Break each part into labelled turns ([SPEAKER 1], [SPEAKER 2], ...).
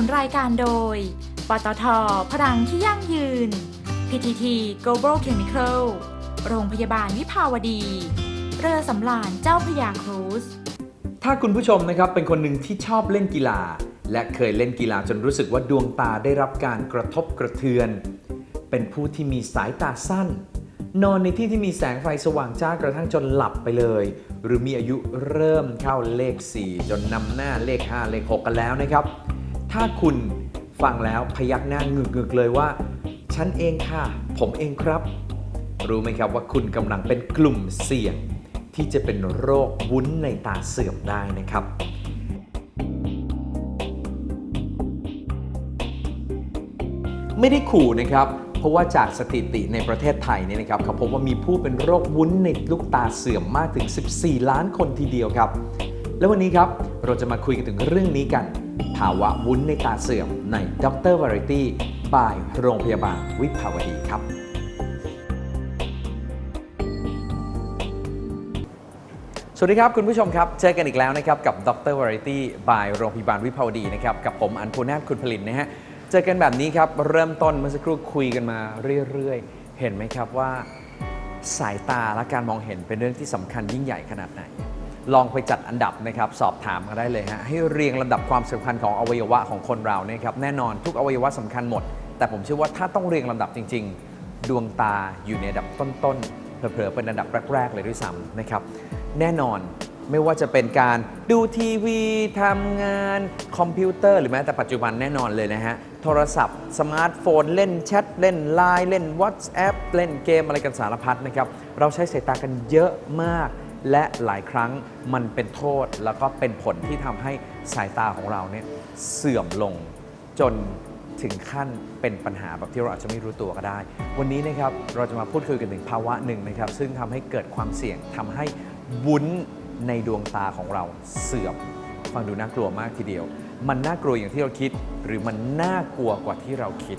[SPEAKER 1] นุนรายการโดย ปตท พลังที่ยั่งยืน PTT Global Chemical โรงพยาบาลวิภาวดี เรือสำราญเจ้าพยาครูซ
[SPEAKER 2] ถ้าคุณผู้ชมนะครับเป็นคนหนึ่งที่ชอบเล่นกีฬา และเคยเล่นกีฬาจนรู้สึกว่าดวงตาได้รับการกระทบกระเทือน เป็นผู้ที่มีสายตาสั้น นอนในที่ที่มีแสงไฟสว่างจ้ากระทั่งจนหลับไปเลย หรือมีอายุเริ่มเข้าเลข 4 จนนำหน้าเลข 5 เลข 6 กันแล้วนะครับ ถ้าคุณฟังแล้วพยักหน้างึกๆเลยว่า ฉันเองค่ะ ผมเองครับ รู้ไหมครับว่าคุณกำลังเป็นกลุ่มเสี่ยง ที่จะเป็นโรควุ้นในตาเสื่อมได้นะครับไม่ได้ขู่นะครับ เพราะว่าจากสถิติในประเทศไทยเนี่ยนะครับเขาพบว่ามีผู้เป็นโรควุ้นในลูกตาเสื่อมมากถึง 14 ล้านคนทีเดียวครับ แล้ววันนี้ครับเราจะมาคุยกันถึงเรื่องนี้กัน ภาวะวุ้นในตาเสื่อมในด็อกเตอร Variety บายโรงพยาบาลวิภาวดีครับ สวัสดีครับคุณผู้ชมครับ เจอกันอีกแล้วนะครับกับด็อกเตอร Variety by โรงพยาบาลวิภาวดีนะครับ กับผมอันภูนาถคุณผลินนะฮะ เจอกันแบบนี้ครับ เริ่มต้นเมื่อสักครู่คุยกันมาเรื่อยๆ เห็นไหมครับว่า สายตาและการมองเห็นเป็นเรื่องที่สำคัญยิ่งใหญ่ขนาดไหน ลองไปจัดอันดับนะครับสอบถามกันได้เลยฮะให้เรียงลำดับความสำคัญของอวัยวะของคนเราเนี่ยครับแน่นอนทุกอวัยวะสำคัญหมด แต่ผมเชื่อว่าถ้าต้องเรียงลำดับจริง ๆ ดวงตาอยู่ในอันดับต้นๆเผลอๆเป็นอันดับแรกๆเลยด้วยซ้ำนะครับแน่นอนไม่ว่าจะเป็นการดูทีวีทำงานคอมพิวเตอร์หรือแม้แต่ปัจจุบันแน่นอนเลยนะฮะ โทรศัพท์ สมาร์ทโฟน เล่นแชท เล่นไลน์เล่น WhatsApp เล่นเกมอะไรกันสารพัดนะครับ เราใช้สายตากันเยอะมาก และหลายครั้งมันเป็นโทษแล้วก็เป็นผลที่ทำให้สายตาของเราเนี่ยเสื่อมลงจนถึงขั้นเป็นปัญหาแบบที่เราอาจจะไม่รู้ตัวก็ได้ วันนี้นะครับเราจะมาพูดคุยกันถึงภาวะหนึ่งนะครับ ซึ่งทำให้เกิดความเสี่ยงทำให้วุ้นในดวงตาของเราเสื่อม ฟังดูน่ากลัวมากทีเดียว มันน่ากลัวอย่างที่เราคิด หรือมันน่ากลัวกว่าที่เราคิด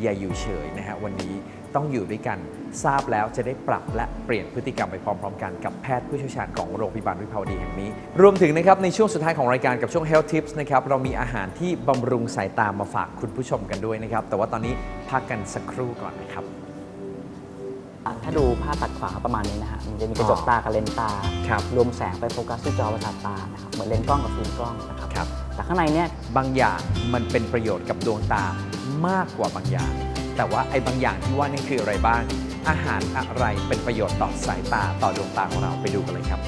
[SPEAKER 2] อย่าอยู่เฉยนะฮะวันนี้ ต้องอยู่ด้วยกัน ทราบแล้วจะได้ปรับและเปลี่ยนพฤติกรรมไปพร้อมๆ กันกับแพทย์ผู้เชี่ยวชาญของโรงพยาบาลวิภาวดีแห่งนี้ รวมถึงนะครับในช่วงสุดท้ายของรายการกับช่วง Health Tips นะครับเรามีอาหารที่บำรุงสายตามาฝากคุณผู้ชมกันด้วยนะครับแต่ว่าตอนนี้พักกันสักครู่ก่อนนะครับ
[SPEAKER 3] อะถ้าดูภาพตัดขวาประมาณนี้นะฮะมันจะมีกระจกตากับเลนส์ตา
[SPEAKER 2] ครับ
[SPEAKER 3] รวมแสงไปโฟกัสที่จอประสาทตานะครับเหมือนเลนส์กล้องกับฟิล์มกล้องนะครับ
[SPEAKER 2] ครับ
[SPEAKER 3] แต่ข้างในเนี่ย
[SPEAKER 2] บางอย่างมันเป็นประโยชน์กับดวงตามากกว่าบางอย่าง แต่ว่าไอ้บางอย่างที่ว่านี่คืออะไรบ้าง อาหารอะไรเป็นประโยชน์ต่อสายตาต่อดวงตาของเราไปดูกันเลยครับ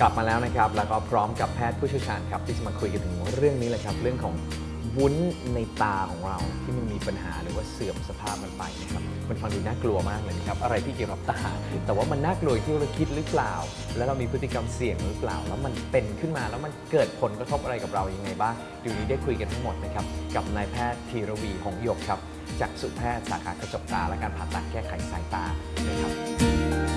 [SPEAKER 2] กลับมาแล้วนะครับ แล้วก็พร้อมกับแพทย์ผู้เชี่ยวชาญครับ ที่จะมาคุยกันถึงเรื่องนี้เลยครับ เรื่องของวุ้นในตาของเราที่มันมีปัญหาหรือว่าเสื่อมสภาพมันไปนะครับมันฟังดูน่ากลัวมากเลยนะครับ อะไรที่เกี่ยวกับตา แต่ว่ามันน่ากลัวที่เราคิดหรือเปล่า แล้วเรามีพฤติกรรมเสี่ยงหรือเปล่า แล้วมันเป็นขึ้นมาแล้วมันเกิดผลกระทบอะไรกับเรายังไงบ้างเดี๋ยวนี้ได้คุยกันทั้งหมดนะครับกับนายแพทย์ธีรวีหงหยกครับจากสุแพทย์สาขากระจกตาและการผ่าตัดแก้ไขสายตานะครับ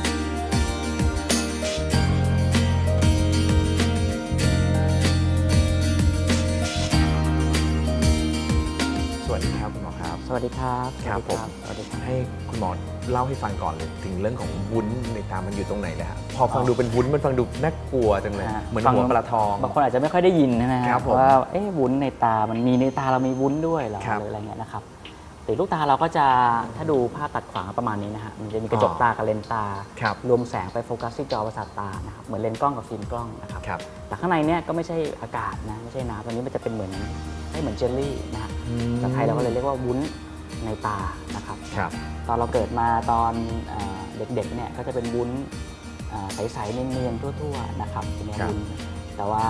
[SPEAKER 3] วัสดีครับ
[SPEAKER 2] ครับผม
[SPEAKER 3] สวัสดีครับ
[SPEAKER 2] ให้คุณหมอเล่าให้ฟังก่อนเลยถึงเรื่องของวุ้นในตามันอยู่ตรงไหนเลยฮะพอฟังดูเป็นวุ้นมันฟังดูน่ากลัวจังเลย
[SPEAKER 3] ฮะ
[SPEAKER 2] เหมือน
[SPEAKER 3] ฟัง
[SPEAKER 2] หัวปลาทอง
[SPEAKER 3] บางคนอาจจะไม่ค่อยได้ยินนะฮะ
[SPEAKER 2] ครับผม
[SPEAKER 3] ว่าเอ๊ะวุ้นในตามันมีในตาเรามีวุ้นด้วยเหรอ
[SPEAKER 2] ครับ
[SPEAKER 3] หรืออะไรเงี้ยนะครับ แต่ลูกตาเราก็จะถ้าดูภาพตัดขวาประมาณนี้นะฮะมันจะมีกระจก
[SPEAKER 2] อ๋อ
[SPEAKER 3] ตากับเลนส์ตา
[SPEAKER 2] ครับ
[SPEAKER 3] รวมแสงไปโฟกัสที่จอประสาทตานะครับเหมือนเลนส์กล้องกับฟิล์มกล้องนะครับ
[SPEAKER 2] ครับ
[SPEAKER 3] แต่ข้างในเนี่ยก็ไม่ใช่อากาศนะไม่ใช่น้ำตัวนี้มันจะเป็นเหมือนให้เหมือนเจลลี่นะฮะภาษาไทยเราก็เลยเรียกว่าวุ้นในตานะครับ
[SPEAKER 2] ครับ
[SPEAKER 3] ตอนเราเกิดมาตอนเอ่อเด็กๆเนี่ยก็จะเป็นวุ้นอ่าใสๆเนียนๆทั่วๆนะครับเป็นเนื้อ
[SPEAKER 2] ครับ
[SPEAKER 3] วุ้นแต่ว่า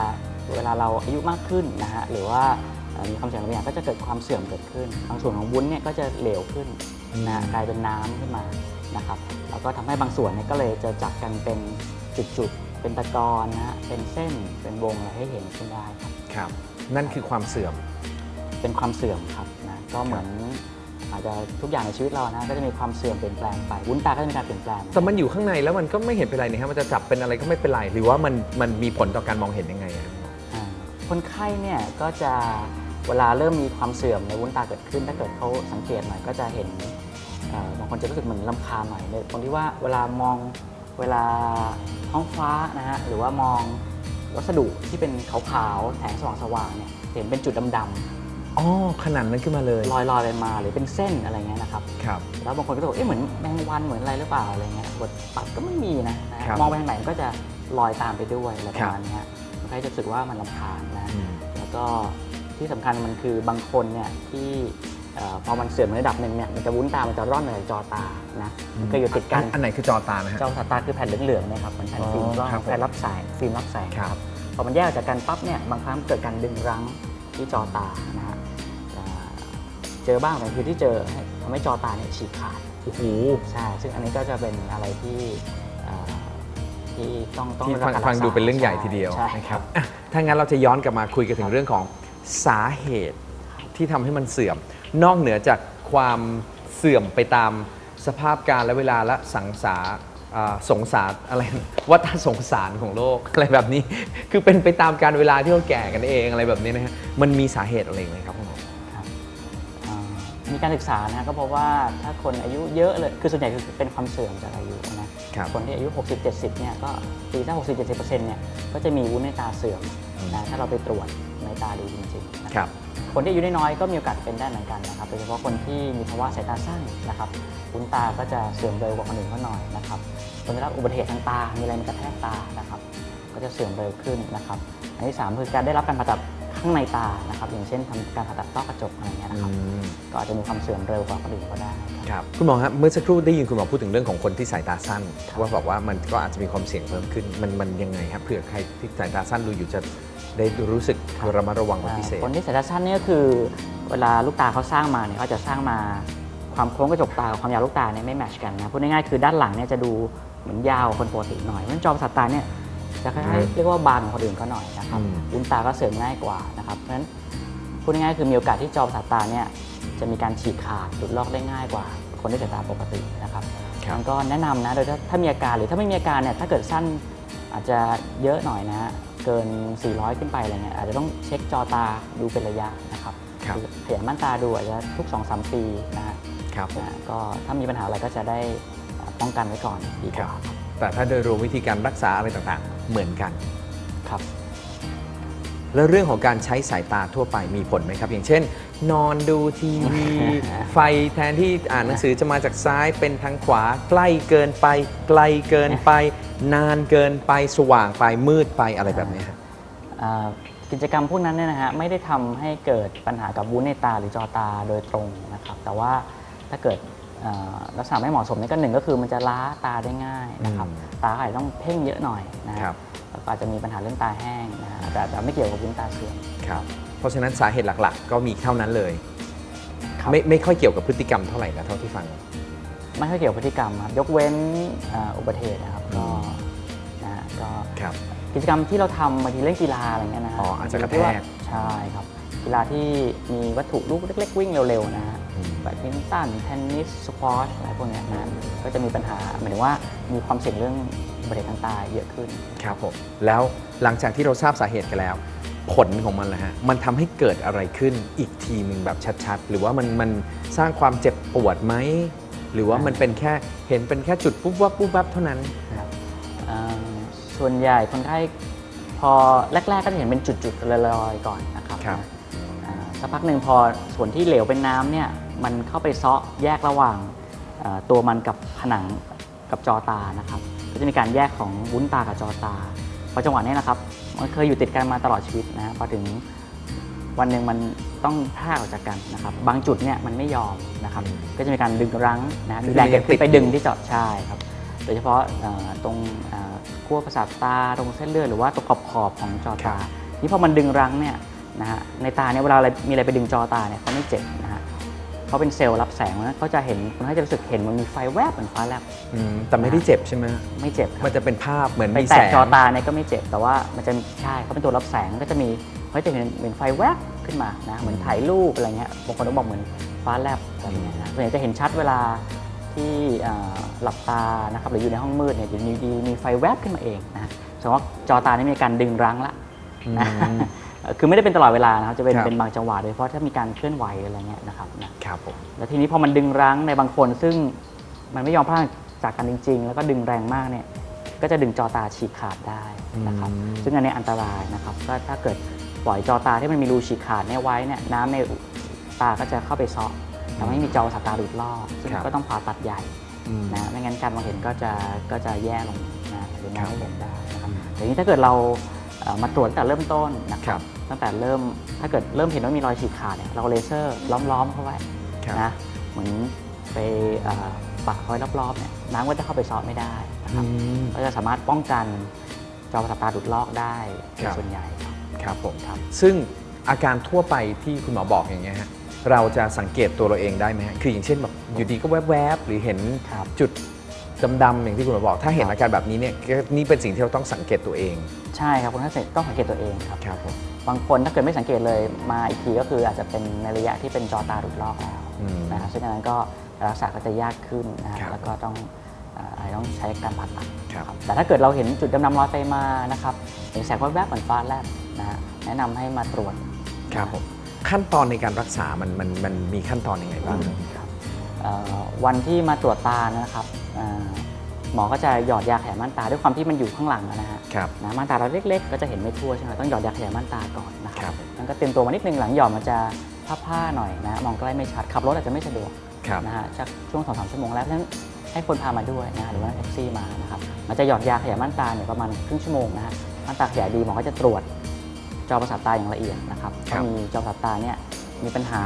[SPEAKER 3] เวลาเราอายุมากขึ้นนะฮะหรือว่าเอ่อ มีความเสี่ยงบางอย่างก็จะเกิดความเสื่อมเกิดขึ้นบางส่วนของวุ้นเนี่ยก็จะเหลวขึ้นนะฮะกลายเป็นน้ำขึ้นมานะครับแล้วก็ทำให้บางส่วนเนี่ยก็เลยจะจับกันเป็นจุดๆเป็นตะกอนนะฮะเป็นเส้นเป็นวงอะไรให้เห็นขึ้นได้ครับ
[SPEAKER 2] ครับ นั่นคือความเสื่อม
[SPEAKER 3] เป็นความเสื่อมครับนะก็เหมือนอาจจะทุกอย่างในชีวิตเรานะก็จะมีความเสื่อมเปลี่ยนแปลงไปวุ้นตาก็จะมีการเปลี่ยนแปลง
[SPEAKER 2] แต่มันอยู่ข้างในแล้วมันก็ไม่เห็นเป็นไรนี่ฮะมันจะจับเป็นอะไรก็ไม่เป็นไรหรือว่ามันมันมีผลต่อการมองเห็นยังไงอะ
[SPEAKER 3] อ่าคนไข้เนี่ยก็จะ เวลาเริ่มมีความเสื่อมในวุ้นตาเกิดขึ้น ถ้าเกิดเขาสังเกตหน่อยก็จะเห็นเอ่อบางคนจะรู้สึกเหมือนลำคาญหน่อยในตรงที่ว่าเวลามองเวลาท้องฟ้านะฮะหรือว่ามองวัสดุที่เป็นขาวๆแสงสว่างๆเนี่ยเห็นเป็นจุดดำ
[SPEAKER 2] อ๋อขนาดนั้นขึ้นมาเลย
[SPEAKER 3] ๆลอยๆไปมาหรือเป็นเส้นอะไรเงี้ยนะครับ
[SPEAKER 2] ครับ
[SPEAKER 3] แล้วบางคนก็จะบอกเอ๊ะเหมือนแมงวันเหมือนอะไรหรือเปล่าอะไรเงี้ยบทปัดก็ไม่มีนะนะฮะ
[SPEAKER 2] ครับ
[SPEAKER 3] มองไปทางไหนมันก็จะลอยตามไปด้วยอะไรป
[SPEAKER 2] ครั
[SPEAKER 3] ระ
[SPEAKER 2] บ
[SPEAKER 3] มาณเนี้ยคนไข้จะรู้สึกว่ามันลำคาญนะ
[SPEAKER 2] อืม
[SPEAKER 3] แล้วก็ ที่สำคัญมันคือบางคนเนี่ยที่เอ่อพอมันเสื่อมในระดับหนึ่งเนี่ยมันจะวุ้นตา มันจะร่อนในจอตานะมันก็อยู่ติดกัน
[SPEAKER 2] อันไหนคือจอตานะฮะ
[SPEAKER 3] จอประสาทตาคือแผ่นเหลืองๆเนะครับเหมือนแผ่นฟิล์ม
[SPEAKER 2] อ๋อ
[SPEAKER 3] ร่อง
[SPEAKER 2] ครับผม
[SPEAKER 3] แผ่นรับสายฟิล์มรับแสง
[SPEAKER 2] ครับ
[SPEAKER 3] พอมันแยกออกจากกันปั๊บเนี่ยบางครั้งเกิดการดึงรั้งที่จอตานะฮะอ่าเจอบ้างแต่คือที่เจอทำให้จอตาเนี่ยฉีกขาด
[SPEAKER 2] โอ้โห
[SPEAKER 3] ใช่ซึ่งอันนี้ก็จะเป็นอะไรที่เอ่อที่ต้องต้อง
[SPEAKER 2] ที่
[SPEAKER 3] ได้รับ
[SPEAKER 2] ฟัง
[SPEAKER 3] การ
[SPEAKER 2] ฟัง
[SPEAKER 3] รักษา
[SPEAKER 2] ดูเป็นเรื่องใหญ่ทีเดียว
[SPEAKER 3] ใช่
[SPEAKER 2] นะครับอะถ้างั้นเราจะย้อนกลับมาคุยกันถึงเรื่องของ สาเหตุที่ทำให้มันเสื่อม นอกเหนือจากความเสื่อมไปตามสภาพการและเวลาและสังสารอ่าสงสารอะไร วัฏสงสารของโลกอะไรแบบนี้ คือเป็นไปตามการเวลาที่เราแก่กันเองอะไรแบบนี้นะฮะมันมีสาเหตุอะไรไหมครับคุณหมอ
[SPEAKER 3] ครับอ่ามีการศึกษานะก็พบว่าถ้าคนอายุเยอะเลยคือส่วนใหญ่คือเป็นความเสื่อมจากอายุนะครับคนที่อายุ 60-70เนี่ยก็ตีถ้า60-70%เนี่ยก็จะมีวุ้นในตาเสื่อม
[SPEAKER 2] อืม
[SPEAKER 3] นะถ้าเราไปตรวจ ในตาดูจริงๆนะ
[SPEAKER 2] ครับ
[SPEAKER 3] คนที่อายุน้อยๆก็มีโอกาสเป็นได้เหมือนกันนะครับโดยเฉพาะคนที่มีภาวะสายตาสั้นนะครับวุ้นตาก็จะเสื่อมเร็วกว่าคนอื่นเขาหน่อยนะครับคนได้รับอุบัติเหตุทางตา มีอะไรมากระแทกตานะครับ ก็จะเสื่อมเร็วขึ้นนะครับ อันที่สามคือการได้รับการผ่าตัด ข้างในตานะครับอย่างเช่นทำการผ่าตัดต้อกระจกอะไรเงี้ยนะครับก็อาจจะมีความเสื่อมเร็วกว่าคนอื่นก็ได้ครับ
[SPEAKER 2] ครับคุณหมอครับเมื่อสักครู่ได้ยินคุณหมอพูดถึงเรื่องของคนที่สายตาสั้น
[SPEAKER 3] ครับ
[SPEAKER 2] ว่าบอกว่ามันก็อาจจะมีความเสี่ยงเพิ่มขึ้น มันมันยังไงครับเผื่อใครที่สายตาสั้นดูอยู่จะได้รู้สึกระมัดระวังเป็นพิเศษ
[SPEAKER 3] คนที่สายตาสั้นเนี่ยก็คือ เวลาลูกตาเขาสร้างมาเนี่ยเขาจะสร้างมาความโค้งกระจกตากับความยาวลูกตาเนี่ยไม่แมทชกันนะพูดง่ายๆคือด้านหลังเนี่ยจะดูเหมือนยาวกว่าคนปกติหน่อยเพราะฉะนั้นจอประสาทตาเนี่ย จะคล้ายๆเรียกว่าบางกว่าคนอื่นเขาหน่อยนะครับ
[SPEAKER 2] อืม
[SPEAKER 3] วุ้นตาก็เสริมง่ายกว่านะครับเพราะฉะนั้นพูดง่ายๆคือมีโอกาสที่จอประสาทตาเนี่ยจะมีการฉีกขาดหลุดลอกได้ง่ายกว่า คนที่สายตาปกตินะครับ
[SPEAKER 2] ครับ
[SPEAKER 3] มันก็แนะนำนะโดยถ้าถ้ามีอาการหรือถ้าไม่มีอาการเนี่ยถ้าเกิดสั้นอาจจะเยอะหน่อยนะฮะเกิน 400 ขึ้นไปอะไรเงี้ยอาจจะต้องเช็คจอตาดูเป็นระยะนะครับ
[SPEAKER 2] ครับ
[SPEAKER 3] อขยายม่านตาดูอาจจะทุก 2-3 ปีนะฮะ
[SPEAKER 2] ครับผม
[SPEAKER 3] นะก็ถ้ามีปัญหาอะไรก็จะได้ป้องกันไว้ก่อนดีกว่า
[SPEAKER 2] แต่ถ้าโดยรวมวิธีการรักษาอะไรต่างๆ เหมือนกัน
[SPEAKER 3] ครับ
[SPEAKER 2] แล้วเรื่องของการใช้สายตาทั่วไปมีผลไหมครับ อย่างเช่น นอนดูทีวี ไฟแทนที่อ่านหนังสือจะมาจากซ้ายเป็นทางขวา ใกล้เกินไป ไกลเกินไป นานเกินไปสว่างไปมืดไปอะไรแบบนี้ครับ
[SPEAKER 3] อ่ากิจกรรมพวกนั้นเนี่ยนะฮะไม่ได้ทำให้เกิดปัญหากับวุ้นในตาหรือจอตาโดยตรงนะครับ แต่ว่าถ้าเกิดอ่า ลักษณะไม่เหมาะสมนี่ก็หนึ่งก็คือมันจะล้าตาได้ง่ายนะครับ
[SPEAKER 2] อืม
[SPEAKER 3] ตาอาจจะต้องเพ่งเยอะหน่อยนะฮะ
[SPEAKER 2] ครับ
[SPEAKER 3] แล้วก็อาจจะมีปัญหาเรื่องตาแห้งนะฮะแต่แต่ไม่เกี่ยวกับวุ้นตาเสื่อม
[SPEAKER 2] ครับเพราะฉะนั้นสาเหตุหลักๆ ก็มีเท่านั้นเลย
[SPEAKER 3] ครับ
[SPEAKER 2] ไม่ไม่ค่อยเกี่ยวกับพฤติกรรมเท่าไหร่นะเท่าที่ฟัง
[SPEAKER 3] ไม่ค่อยเกี่ยวกับพฤติกรรมครับยกเว้นอ่าอุบัติเหตุนะครับก็
[SPEAKER 2] อืม
[SPEAKER 3] นะฮะก็
[SPEAKER 2] ครับ
[SPEAKER 3] กิจกรรมที่เราทำบางทีเล่นกีฬาอะไรเงี้ยนะฮ
[SPEAKER 2] อ๋ออาจจะกระแทก
[SPEAKER 3] ที่ว่าใช่ครับกีฬาที่มีวัตถุลูกเล็ก ๆ วิ่งเร็วๆนะฮะ
[SPEAKER 2] อืม
[SPEAKER 3] แบดมินตันเทนนิสสควอชอะไรพวกเนี้ยนะก็จะมีปัญหาหมายถึงว่ามีความเสี่ยงเรื่องอุบัติเหตุทางตาเยอะขึ้น
[SPEAKER 2] ครับผม แล้วหลังจากที่เราทราบสาเหตุกันแล้ว ผลของมันล่ะฮะ มันทำให้เกิดอะไรขึ้นอีกทีหนึ่งแบบชัดๆ หรือว่ามันมันสร้างความเจ็บปวดไหม หรือว่ามันเป็นแค่เห็นเป็นแค่จุดปุ๊บวับปุ๊บวับเท่านั้น
[SPEAKER 3] นะครับอ่าส่วนใหญ่คนไข้พอแรก ๆ ก็จะเห็นเป็นจุดๆลอยๆก่อนนะครับ
[SPEAKER 2] ครับ
[SPEAKER 3] อ่า สักพักหนึ่งพอส่วนที่เหลวเป็นน้ำเนี่ยมันเข้าไปเซาะแยกระหว่างอ่าตัวมันกับผนังกับจอตานะครับ ก็จะมีการแยกของวุ้นตากับจอตาพอจังหวะนี้นะครับ มันเคยอยู่ติดกันมาตลอดชีวิตนะฮะพอถึงวันหนึ่งมันต้องพรากออกจากกันนะครับ บางจุดเนี่ยมันไม่ยอมนะครับ
[SPEAKER 2] อืม
[SPEAKER 3] ก็จะมีการดึงรั้งนะฮะ
[SPEAKER 2] คือ
[SPEAKER 3] มีแรงเกิดขึ้นไป
[SPEAKER 2] ยังติดอยู่
[SPEAKER 3] ดึงที่เจาะใช่ครับ โดยเฉพาะเอ่อตรงเอ่อขั้วประสาทตาตรงเส้นเลือดหรือว่าตรงขอบขอบๆของจอ
[SPEAKER 2] ครั
[SPEAKER 3] ตา
[SPEAKER 2] บ
[SPEAKER 3] นี่พอมันดึงรั้งเนี่ย นะฮะในตาเนี่ยเวลาอะไรมีอะไรไปดึงจอตาเนี่ยเขาไม่เจ็บนะฮะเขาเป็นเซลล์รับแสงเพราะฉะนั้นเขาจะเห็นคนไข้จะรู้สึกเห็นมันมีไฟแวบเหมือนฟ้าแลบ
[SPEAKER 2] อืมแต่ไม่ได้เจ็บใช่ไหม
[SPEAKER 3] ไม่เจ็บครับ
[SPEAKER 2] มันจะเป็นภาพเหมือน
[SPEAKER 3] ไป
[SPEAKER 2] มี
[SPEAKER 3] แตะ
[SPEAKER 2] แสง
[SPEAKER 3] จอตาเนี่ยก็ไม่เจ็บแต่ว่ามันจะใช่เขาเป็นตัวรับแสงก็จะมีเขาจะเห็นเหมือนไฟแวบขึ้นมานะเหมือนถ่ายรูปอะไรเงี้ยบางคนก็บอกเหมือนฟ้าแลบอะไรเงี้ยนะส่วนใหญ่จะเห็นชัดเวลาที่เอ่อหลับตานะครับหรืออยู่ในห้องมืดเนี่ยอยู่ดีๆมีไฟแวบขึ้นมาเองนะแสดงว่าจอตานี่มีการดึงรั้งละ
[SPEAKER 2] อืม
[SPEAKER 3] นะเอ่อ คือไม่ได้เป็นตลอดเวลานะครับจะเป็น
[SPEAKER 2] ครับ
[SPEAKER 3] เป็นบางจังหวะโดยเฉพาะถ้ามีการเคลื่อนไหวอะไรเงี้ยนะครับนะ
[SPEAKER 2] ครับผม
[SPEAKER 3] แล้วทีนี้พอมันดึงรั้งในบางคน ซึ่งมันไม่ยอมพลาดจากกันจริง ๆ แล้วก็ดึงแรงมากเนี่ยก็จะดึงจอตาฉีกขาดได้นะครับ
[SPEAKER 2] อืม
[SPEAKER 3] ซึ่งอันนี้อันตรายนะครับก็ถ้าเกิดปล่อยจอตาที่มันมีรูฉีกขาดเนี่ยไว้เนี่ยน้ำในตาก็จะเข้าไปเซาะทำให้มีจอประสาทตาหลุดลอกซึ่ง
[SPEAKER 2] ครับ
[SPEAKER 3] ก็ต้องผ่าตัดใหญ่
[SPEAKER 2] อืม
[SPEAKER 3] นะไม่งั้นการมองเห็นก็จะก็จะแย่ลงนะหรือมอง
[SPEAKER 2] ครั
[SPEAKER 3] ไม่
[SPEAKER 2] บ
[SPEAKER 3] เห็นได้นะครับ
[SPEAKER 2] อืม
[SPEAKER 3] แต่นี้ถ้าเกิดเราเอ่อ มาตรวจตั้งแต่เริ่มต้นนะค
[SPEAKER 2] ครั
[SPEAKER 3] รับบตั้งแต่เริ่มถ้าเกิดเริ่มเห็นว่ามีรอยฉีกขาดเนี่ยเราเลเซอร์ล้อมๆเข้าไว้
[SPEAKER 2] ครับ
[SPEAKER 3] นะเหมือนไปเอ่อปักไว้รอบๆเนี่ยน้ำก็จะเข้าไปซอฟไม่ได้นะค
[SPEAKER 2] อื
[SPEAKER 3] รับ
[SPEAKER 2] ม
[SPEAKER 3] ก็จะสามารถป้องกันจอประสาทตาหลุดลอกได้เป็
[SPEAKER 2] คนรับ
[SPEAKER 3] ส่วนใหญ่ครับ
[SPEAKER 2] ครับผม
[SPEAKER 3] ครับ
[SPEAKER 2] ซึ่งอาการทั่วไปที่คุณหมอบอกอย่างเงี้ยฮะเราจะสังเกตตัวเราเองได้ไหมฮะคืออย่างเช่นแบบอยู่ดีก็แวบๆหรือเห็น
[SPEAKER 3] ครับ
[SPEAKER 2] จุด ดำๆอย่างที่คุณหมอบอก ถ้าเห็น
[SPEAKER 3] ครับ
[SPEAKER 2] อาการแบบนี้เนี่ยก็นี่เป็นสิ่งที่เราต้องสังเกตตัวเอง
[SPEAKER 3] ใช่ครับคุณท่านต้องสังเกตตัวเองครับ
[SPEAKER 2] ครับผม
[SPEAKER 3] บางคนถ้าเกิดไม่สังเกตเลยมาอีกทีก็คืออาจจะเป็นในระยะที่เป็นจอตาหลุดลอกแล้ว
[SPEAKER 2] อืม
[SPEAKER 3] นะครับซึ่งอันนั้นก็รักษาก็จะยากขึ้นนะฮะ
[SPEAKER 2] ครับ
[SPEAKER 3] แล้วก็ต้องเอ่ออาจจะต้องใช้การผ่าตัด
[SPEAKER 2] ครับ
[SPEAKER 3] ครับแต่ถ้าเกิดเราเห็นจุดดำๆลอยไปมานะครับเห็นแสงแวบๆเหมือนฟ้าแลบนะฮะแนะนำให้มาตรวจ
[SPEAKER 2] ครับผมขั้นตอนในการรักษามันมันมันมีขั้นตอนยังไงบ้าง
[SPEAKER 3] ครับเอ่อวันที่มาตรวจตานะครับเอ่อ หมอก็จะหยอดยาขยายม่านตาด้วยความที่มันอยู่ข้างหลังนะฮะ
[SPEAKER 2] ครับ
[SPEAKER 3] นะม่านตาเราเล็ก ๆ ก็จะเห็นไม่ทั่วใช่ไหมต้องหยอดยาขยายม่านตาก่อนนะค
[SPEAKER 2] ครั
[SPEAKER 3] รับบมันก็เตรียมตัวมานิดนึงหลังหยอดมันจะผ้าๆหน่อยนะมองใกล้ไม่ชัดขับรถอาจจะไม่สะดวก
[SPEAKER 2] ครับ
[SPEAKER 3] นะฮะสักช่วงสองสามชั่วโมงแล้วเพราะฉะนั้นให้คนพามาด้วยนะฮะหรือว่านั่งแท็กซี่มานะครับมันจะหยอดยาขยายม่านตาเนี่ยประมาณครึ่งชั่วโมงนะฮะม่านตาขยายดีหมอก็จะตรวจจอประสาทตาอย่างละเอียดนะครับ
[SPEAKER 2] ครับ
[SPEAKER 3] ว่ามีจอประสาทตาเนี่ยมีปัญหา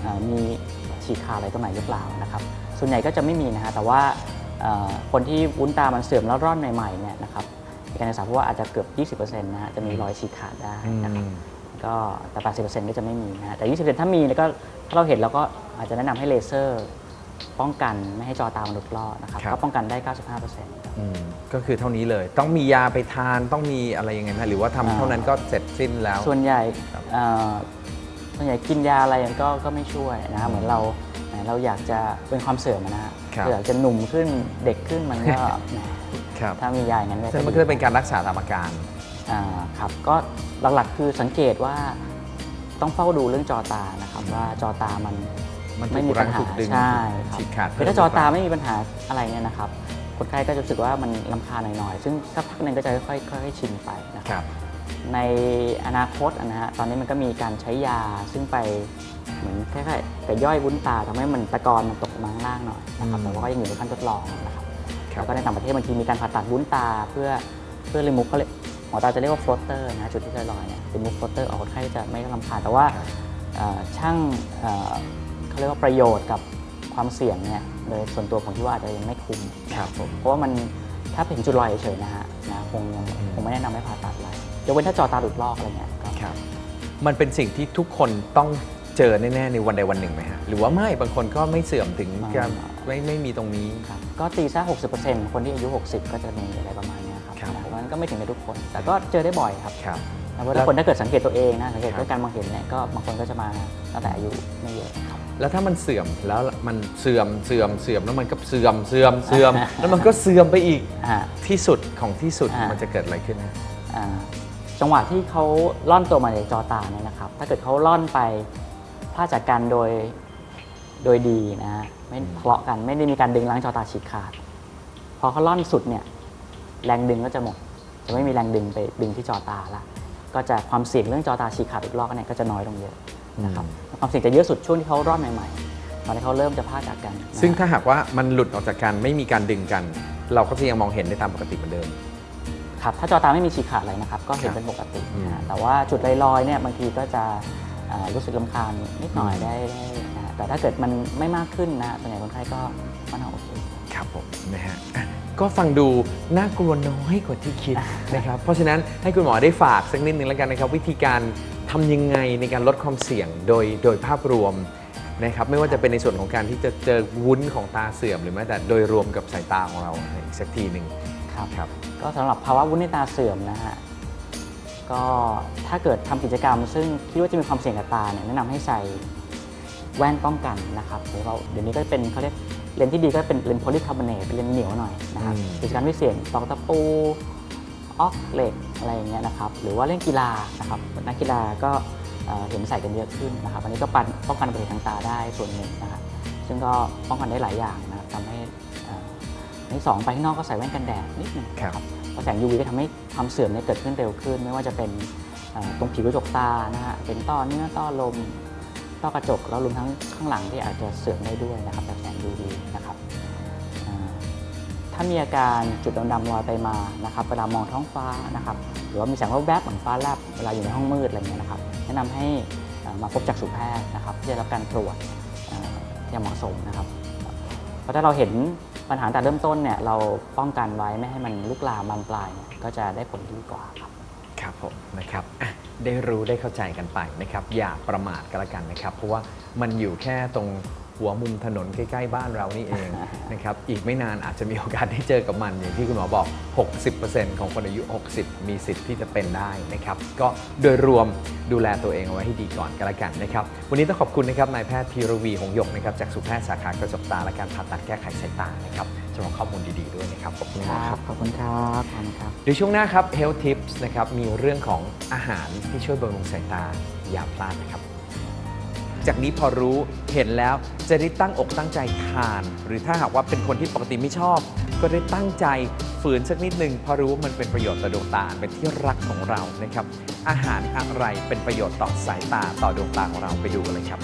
[SPEAKER 3] เอ่อมีฉีกขาดอะไรตรงไหนหรือเปล่านะครับ ส่วนใหญ่ก็จะไม่มีนะฮะแต่ว่าเอ่อคนที่วุ้นตามันเสื่อมแล้วร่อนใหม่ๆเนี่ยนะครับมีการศึกษาเพราะว่าอาจจะเกือบ 20%นะฮะจะมีรอยฉีกขาดได้
[SPEAKER 2] อื
[SPEAKER 3] นะครับ
[SPEAKER 2] ม
[SPEAKER 3] ก็แต่ 80%ก็จะไม่มีนะฮะแต่ 20%ถ้ามีเนี่ยก็ถ้าเราเห็นเราก็อาจจะแนะนำให้เลเซอร์ป้องกันไม่ให้จอตามันหลุดลอกนะครับ
[SPEAKER 2] ครับ
[SPEAKER 3] ก็ป้องกันได้ 95%ครับ
[SPEAKER 2] อืมก็คือเท่านี้เลย ต้องมียาไปทานต้องมีอะไรยังไงไหมหรือว่าทำ
[SPEAKER 3] อ่า
[SPEAKER 2] เท่านั้นก็เสร็จสิ้นแล้ว
[SPEAKER 3] ส่วนใหญ่
[SPEAKER 2] ครับ
[SPEAKER 3] เอ่อส่วนใหญ่กินยาอะไรก็ก็ไม่ช่วยนะครับเหมือนเราแหม เราอยากจะเป็นความเสื่อมอะนะฮะ
[SPEAKER 2] ครับ
[SPEAKER 3] เราอยากจะหนุ่มขึ้นเด็กขึ้นมันก็แหม
[SPEAKER 2] ครับ
[SPEAKER 3] ถ้ามียาอย่างนั้น
[SPEAKER 2] ซึ่งมันก็จะเป็นการรักษาตามอาการ
[SPEAKER 3] อ่าครับก็หลักๆคือสังเกตว่าต้องเฝ้าดูเรื่องจอตานะครับ ว่าจอตามัน
[SPEAKER 2] มันถู
[SPEAKER 3] ไม่
[SPEAKER 2] ก
[SPEAKER 3] มี
[SPEAKER 2] รั้
[SPEAKER 3] ปั
[SPEAKER 2] ง
[SPEAKER 3] ญหา
[SPEAKER 2] ถูกดึง
[SPEAKER 3] ใช่ครับ
[SPEAKER 2] ฉีกขาด
[SPEAKER 3] คือถ้าจอตาไม่มีปัญหาอะไรเนี่ยนะครับ คนไข้ก็จะรู้สึกว่ามันลำคาญหน่อยๆ ซึ่งสักพักหนึ่งก็จะค่อยๆค่อยๆชินไปนะค
[SPEAKER 2] ครับรับ
[SPEAKER 3] ในอนาคตอะนะฮะตอนนี้มันก็มีการใช้ยาซึ่งไป เหมือนคล้ายๆแต่ย่อยวุ้นตาทำให้มันตะกอนมันตกมาข้างล่างหน่อยนะครับ
[SPEAKER 2] อืม
[SPEAKER 3] แต่ว่าก็ยังอยู่ในขั้นทดลองนะครับ
[SPEAKER 2] ครับ
[SPEAKER 3] แล้วก็ในต่างประเทศบางทีมีการผ่าตัดวุ้นตาเพื่อเพื่อรีมูฟเขาเรียกหมอตาจะเรียกว่าฟลอตเตอร์นะจุดที่ลอยๆเนี่ยรีมูฟฟลอตเตอร์ออกคนไข้จะไม่ลำคาญแต่ว่า
[SPEAKER 2] ครับ
[SPEAKER 3] เอ่อช่างเอ่อเขาเรียกว่าประโยชน์กับความเสี่ยงเนี่ยโดยส่วนตัวผมคิดว่าอาจจะยังไม่คุ้ม
[SPEAKER 2] ครับผม
[SPEAKER 3] เพราะว่ามันถ้าเป็นจุดลอยเฉยๆนะฮะนะคงยัง
[SPEAKER 2] อืม
[SPEAKER 3] คงไม่แนะนำให้ผ่าตัดอะไรยกเว้นถ้าจอตาหลุดลอกอะไรเงี้ยก็
[SPEAKER 2] ครับมันเป็นสิ่งที่ทุกคนต้อง เจอแน่ๆในวันใดวันหนึ่งไหมฮะหรือว่าไม่บางคนก็ไม่เสื่อมถึงจะไม่ไม่มีตรงนี้
[SPEAKER 3] ครับก็ตีซะ60%คนที่อายุ 60 ก็จะมีอะไรประมาณเนี้ยครับ
[SPEAKER 2] ครับ
[SPEAKER 3] นะเพราะฉะนั้นก็ไม่ถึงในทุกคน แต่ก็เจอได้บ่อยครับ
[SPEAKER 2] ครับ
[SPEAKER 3] แล้วทุกคนถ้าเกิดสังเกตตัวเองนะสังเกต
[SPEAKER 2] ครับ
[SPEAKER 3] ด้วยการมองเห็นเนี่ยก็บางคนก็จะมาตั้งแต่อายุไม่เยอะครับ
[SPEAKER 2] แล้วถ้ามันเสื่อมแล้วมันเสื่อมเสื่อมเสื่อมแล้วมันก็เสื่อมเสื่อมเสื่อม แล้วมันก็เสื่อมไปอีก
[SPEAKER 3] อ่า
[SPEAKER 2] ที่สุดของที่สุด
[SPEAKER 3] อ่ามั
[SPEAKER 2] มันจะเกิดอะไรขึ้นฮะ
[SPEAKER 3] อ่าจังหวะที่เขาล่อนตัวมาจากจอตาเนี่ยนะครับ ถ้าเกิดเขาล่อนไป พลาดจากกันโดยโดยดีนะฮะไม่ทะเลาะกันไม่ได้มีการดึงล้างจอตาฉีกขาด พอเขาล่อนสุดเนี่ยแรงดึงก็จะหมด จะไม่มีแรงดึงไปดึงที่จอตาละก็จะความเสี่ยงเรื่องจอตาฉีกขาดอีกรอบเนี่ยก็จะน้อยลงเยอะนะครับความเสี่ยงจะเยอะสุดช่วงที่เขาร่อนใหม่ๆ ตอนที่เขาเริ่มจะพลาดจากกันนะฮะ
[SPEAKER 2] ซึ่งถ้าหากว่ามันหลุดออกจากกันไม่มีการดึงกัน เราก็จะยังมองเห็นได้ตามปกติเหมือนเดิม
[SPEAKER 3] ครับถ้าจอตาไม่มีฉีกขาดอะไรนะครับก็เห็น
[SPEAKER 2] ครับ
[SPEAKER 3] เป็นปกติ
[SPEAKER 2] อืม
[SPEAKER 3] นะฮะแต่ว่าจุดลอยๆเนี่ยบางทีก็จะอ่า รู้สึกลำคาญนิดหน่อย
[SPEAKER 2] อืม
[SPEAKER 3] ได้ได้นะฮะแต่ถ้าเกิดมันไม่มากขึ้นนะฮะส่วนใหญ่คนไข้ก็ค่อนข้างโอเค
[SPEAKER 2] ครับผมนะฮะอะก็ฟังดูน่ากลัวน้อยกว่าที่คิดนะครับ เพราะฉะนั้นให้คุณหมอได้ฝากสักนิดนึงแล้วกันนะครับ วิธีการทำยังไงในการลดความเสี่ยงโดยโดยภาพรวมนะครับไม่ว่าจะเป็นในส่วนของการที่จะเจอวุ้นของตาเสื่อม หรือแม้แต่โดยรวมกับสายตาของเราอีกสักทีหนึ่ง
[SPEAKER 3] ครับ
[SPEAKER 2] ครับ
[SPEAKER 3] ก็สำหรับภาวะวุ้นในตาเสื่อมนะฮะ ก็ถ้าเกิดทำกิจกรรม ซึ่งคิดว่าจะมีความเสี่ยงกับตาเนี่ยแนะนำให้ใส่แว่นป้องกันนะครับหรือว่าเดี๋ยวนี้ก็เป็นเขาเรียกเลนส์ที่ดีก็เป็นเลนส์โพลีคาร์บอเนตเป็นเลนส์เหนียวหน่อยนะครับ
[SPEAKER 2] อืม
[SPEAKER 3] กิจกรรมที่เสี่ยงตอกตะปูออกเหล็กอะไรอย่างเงี้ยนะครับหรือว่าเล่นกีฬานะครับนักกีฬาก็เอ่อเห็นใส่กันเยอะขึ้นนะครับอันนี้ก็ปันป้องกันอุบัติเหตุทางตาได้ส่วนหนึ่งนะครับซึ่งก็ป้องกันได้หลายอย่างนะครับทำให้เอ่ออันที่สองไปข้างนอกก็ใส่แว่นกันแดดนิดหนึง
[SPEAKER 2] ครับ
[SPEAKER 3] เพราะแสง UV ก็ทำให้ความเสื่อมเนี่ยเกิดขึ้นเร็วขึ้น ไม่ว่าจะเป็นตรงผิวกระจกตานะฮะเป็นต้อเนื้อต้อลมต้อกระจกแล้วรวมทั้งข้างหลังที่อาจจะเสื่อมได้ด้วยนะครับจากแสง UV นะครับถ้ามีอาการจุดดำๆลอยไปมานะครับเวลามองท้องฟ้านะครับหรือว่ามีแสงแวบๆเหมือนฟ้าแลบเวลาอยู่ในห้องมืดอะไรเงี้ยนะครับแนะนำให้มาพบจักษุแพทย์นะครับเพื่อได้รับการตรวจเอ่ออย่างเหมาะสมนะครับเพราะถ้าเราเห็น ปัญหาแต่เริ่มต้นเนี่ยเราป้องกันไว้ไม่ให้มันลุกลามบานปลายเนี่ยก็จะได้ผลดีกว่าครับ
[SPEAKER 2] ครับผมนะครับอะได้รู้ได้เข้าใจกันไปนะครับ อย่าประมาทกันละกันนะครับ เพราะว่ามันอยู่แค่ตรง หัวมุมถนนใกล้ ๆ บ้านเรานี่เองนะครับอีกไม่นานอาจจะมีโอกาสได้เจอกับมันอย่างที่คุณหมอบอก 60%ของคนอายุ 60 มีสิทธิ์ที่จะเป็นได้นะครับก็โดยรวมดูแลตัวเองเอาไว้ให้ดีก่อนกันละกันนะครับวันนี้ต้องขอบคุณนะครับนายแพทย์พีรวีหงส์หยกนะครับจากสุแพทย์สาขากระจกตาและการผ่าตัดแก้ไขสายตานะครับสำหรับข้อมูลดีๆด้วยนะครับขอบคุณ
[SPEAKER 3] ค
[SPEAKER 2] มาก
[SPEAKER 3] รั
[SPEAKER 2] ครับบ
[SPEAKER 3] ขอบคุณครับขอบคุณครับ
[SPEAKER 2] เดี๋ยวช่วงหน้าครับ Health Tips นะครับมีเรื่องของอาหารที่ช่วยบำรุงสายตาอย่าพลาดนะครับ จากนี้พอรู้เห็นแล้วจะได้ตั้งอกตั้งใจทาน หรือถ้าหากว่าเป็นคนที่ปกติไม่ชอบ ก็ได้ตั้งใจฝืนสักนิดหนึ่งเพราะรู้ว่ามันเป็นประโยชน์ต่อดวงตาเป็นที่รักของเรานะครับ อาหารอะไรเป็นประโยชน์ต่อสายตาต่อดวงตาของเราไปดูกันเลยครับ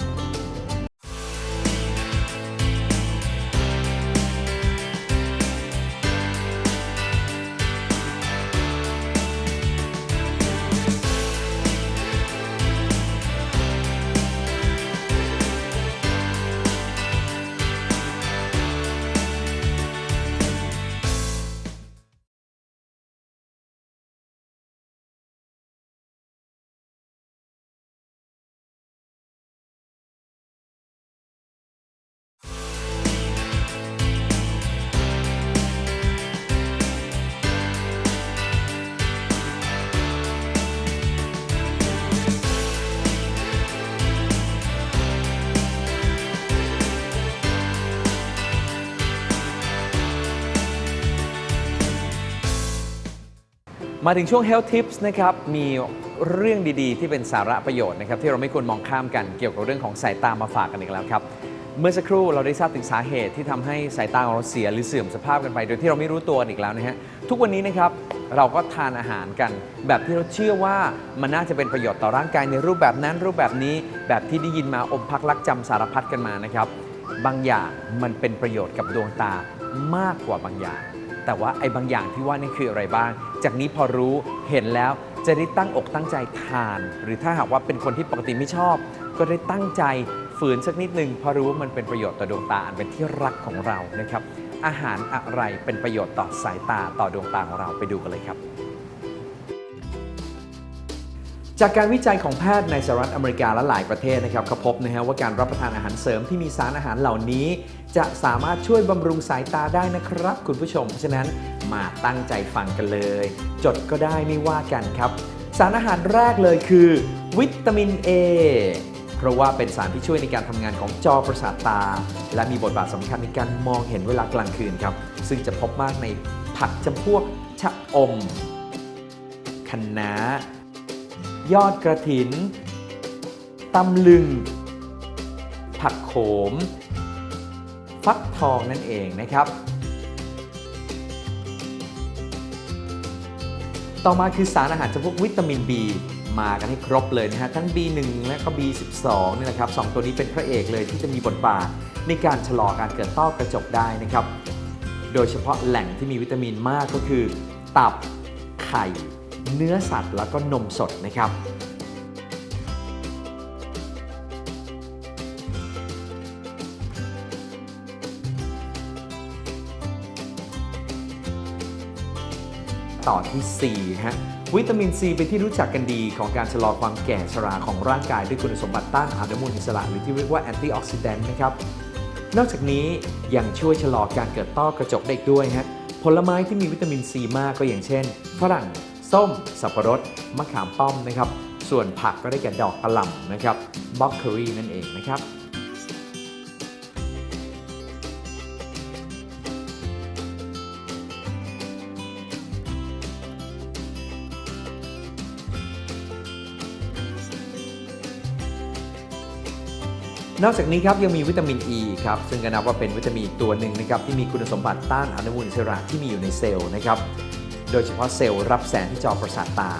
[SPEAKER 2] มาถึงช่วง Health Tips นะครับมีเรื่องดีๆ ที่เป็นสาระประโยชน์นะครับที่เราไม่ควรมองข้ามกันเกี่ยวกับเรื่องของสายตามาฝากกันอีกแล้วครับ เมื่อสักครู่เราได้ทราบถึงสาเหตุที่ทำให้สายตาของเราเสียหรือเสื่อมสภาพกันไป โดยที่เราไม่รู้ตัวอีกแล้วนะฮะทุกวันนี้นะครับเราก็ทานอาหารกัน แบบที่เราเชื่อว่ามันน่าจะเป็นประโยชน์ต่อร่างกายในรูปแบบนั้นรูปแบบนี้แบบที่ได้ยินมาอมพักลักจำสารพัดกันมานะครับบางอย่างมันเป็นประโยชน์กับดวงตามากกว่าบางอย่าง แต่ว่าไอ้บางอย่างที่ว่านี่คืออะไรบ้าง จากนี้พอรู้เห็นแล้วจะได้ตั้งอกตั้งใจทาน หรือถ้าหากว่าเป็นคนที่ปกติไม่ชอบ ก็ได้ตั้งใจฝืนสักนิดหนึ่งเพราะรู้ว่ามันเป็นประโยชน์ต่อดวงตาอันเป็นที่รักของเรานะครับ อาหารอะไรเป็นประโยชน์ต่อสายตาต่อดวงตาของเราไปดูกันเลยครับ จากการวิจัยของแพทย์ในสหรัฐอเมริกาและหลายประเทศนะครับเขาพบนะฮะว่าการรับประทานอาหารเสริมที่มีสารอาหารเหล่านี้ จะสามารถช่วยบำรุงสายตาได้นะครับ คุณผู้ชมเพราะฉะนั้น มาตั้งใจฟังกันเลย จดก็ได้ไม่ว่ากันครับ สารอาหารแรกเลยคือ วิตามิน A เพราะว่าเป็นสารที่ช่วยในการทำงานของจอประสาทตา และมีบทบาทสำคัญในการมองเห็นเวลากลางคืนครับ ซึ่งจะพบมากในผักจำพวกชะอมคะน้ายอดกระถินตำลึง ผักโขม ฟักทองนั่นเองนะครับ ต่อมาคือสารอาหารจำพวกวิตามิน B มากันให้ครบเลยนะฮะ ทั้ง B1 และก็ B12 นี่นะครับสองตัวนี้เป็นพระเอกเลยที่จะมีบทบาทในการชะลอการเกิดต้อกระจกได้นะครับ โดยเฉพาะแหล่งที่มีวิตามินมากก็คือ ตับ ไข่ เนื้อสัตว์แล้วก็นมสดนะครับ ต่อที่ C ฮะ วิตามิน C เป็นที่รู้จักกันดีของการชะลอความแก่ชราของร่างกายด้วยคุณสมบัติต้านอนุมูลอิสระหรือที่เรียกว่าแอนตี้ออกซิแดนต์นะครับ นอกจากนี้ยังช่วยชะลอการเกิดต้อกระจกได้อีกด้วยฮะ ผลไม้ที่มีวิตามินซีมากก็อย่างเช่น ฝรั่ง ส้ม สับปะรด มะขามป้อมนะครับ ส่วนผักก็ได้แก่ดอกกระหล่ำนะครับบล็อกเคอรี่นั่นเองนะครับ นอกจากนี้ครับยังมีวิตามินอ e ีครับซึ่งก็นับว่าเป็นวิตามินตัวหนึ่งนะครับที่มีคุณสมบัติต้านอนุมูลอิสระที่มีอยู่ในเซลล์นะครับโดยเฉพาะเซลล์รับแสงที่จอประสาทตา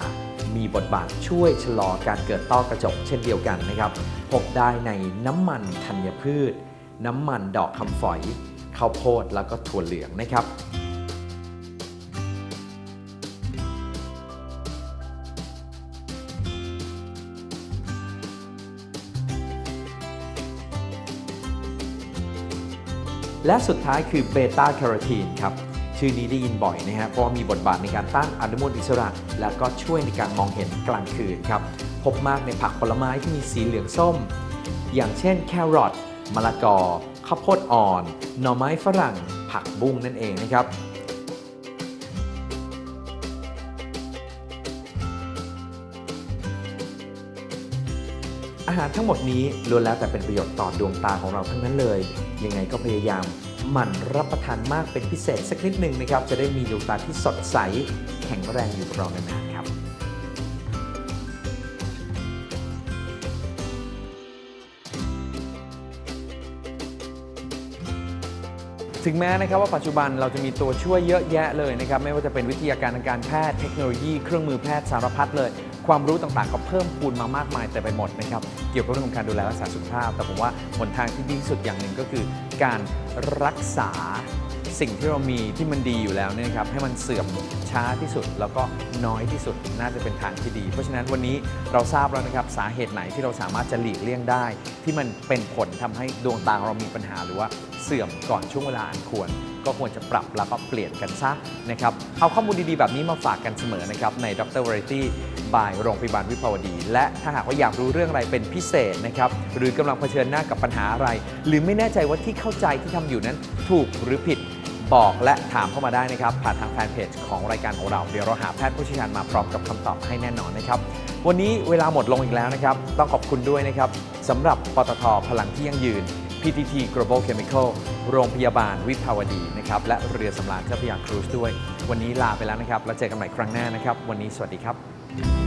[SPEAKER 2] มีบทบาทช่วยชะลอการเกิดต้อกระจกเช่นเดียวกันนะครับพบได้ในน้ำมันธัญพืช น้ำมันดอกคำฝอยข้าวโพดแล้วก็ถั่วเหลืองนะครับ และสุดท้ายคือเบต้าแคโรทีนครับชื่อนี้ได้ยินบ่อยนะฮะเพราะว่ามีบทบาทในการต้านอนุมูลอิสระ แล้วก็ช่วยในการมองเห็นกลางคืนครับ พบมากในผักผลไม้ที่มีสีเหลืองส้ม อย่างเช่นแครอทมะละกอ ข้าวโพดอ่อน หน่อไม้ฝรั่ง ผักบุ้งนั่นเองนะครับอาหารทั้งหมดนี้ล้วนแล้วแต่เป็นประโยชน์ต่อดวงตาของเราทั้งนั้นเลย ยังไงก็พยายามหมั่นรับประทานมากเป็นพิเศษสักนิดหนึ่งนะครับ จะได้มีดวงตาที่สดใส แข็งแรงอยู่รานานๆครับถึงแม้นะครับว่าปัจจุบันเราจะมีตัวช่วยเยอะแยะเลยนะครับไม่ว่าจะเป็นวิทยาการทางการแพทย์เทคโนโลยีเครื่องมือแพทย์สารพัดเลย ความรู้ต่างๆ ก็เพิ่มพูนมามากมายแต่ไปหมดนะครับ เกี่ยวกับเรื่องของการดูแลรักษาสุขภาพ แต่ผมว่าหนทางที่ดีที่สุดอย่างหนึ่งก็คือการรักษาสิ่งที่เรามีที่มันดีอยู่แล้วเนี่ยนะครับให้มันเสื่อมช้าที่สุด แล้วก็น้อยที่สุดน่าจะเป็นทางที่ดี เพราะฉะนั้นวันนี้เราทราบแล้วนะครับสาเหตุไหนที่เราสามารถจะหลีกเลี่ยงได้ ที่มันเป็นผลทำให้ดวงตาเรามีปัญหาหรือว่าเสื่อมก่อนช่วงเวลาอันควร ก็ควรจะปรับแล้วก็เปลี่ยนกันซะนะครับเอาข้อมูลดีๆ แบบนี้มาฝากกันเสมอนะครับในดร Variety by โรงพยาบาลวิภาวดี และถ้าหากว่าอยากรู้เรื่องอะไรเป็นพิเศษนะครับ หรือกำลังเผชิญหน้ากับปัญหาอะไร หรือไม่แน่ใจว่าที่เข้าใจที่ทำอยู่นั้นถูกหรือผิดบอกและถามเข้ามาได้นะครับ ผ่านทางแฟนเพจของรายการของเรา เดี๋ยวเราหาแพทย์ผู้เชี่ยวชาญมาพร้อมกับคำตอบให้แน่นอนนะครับ วันนี้เวลาหมดลงอีกแล้วนะครับ ต้องขอบคุณด้วยนะครับสำหรับปตทพลังที่ยั่งยืน PTT Global Chemical โรงพยาบาลวิภาวดีนะครับ และเรือสำราญเจ้าพระยาครูซด้วย วันนี้ลาไปแล้วนะครับ แล้วเจอกันใหม่ครั้งหน้านะครับ วันนี้สวัสดีครับ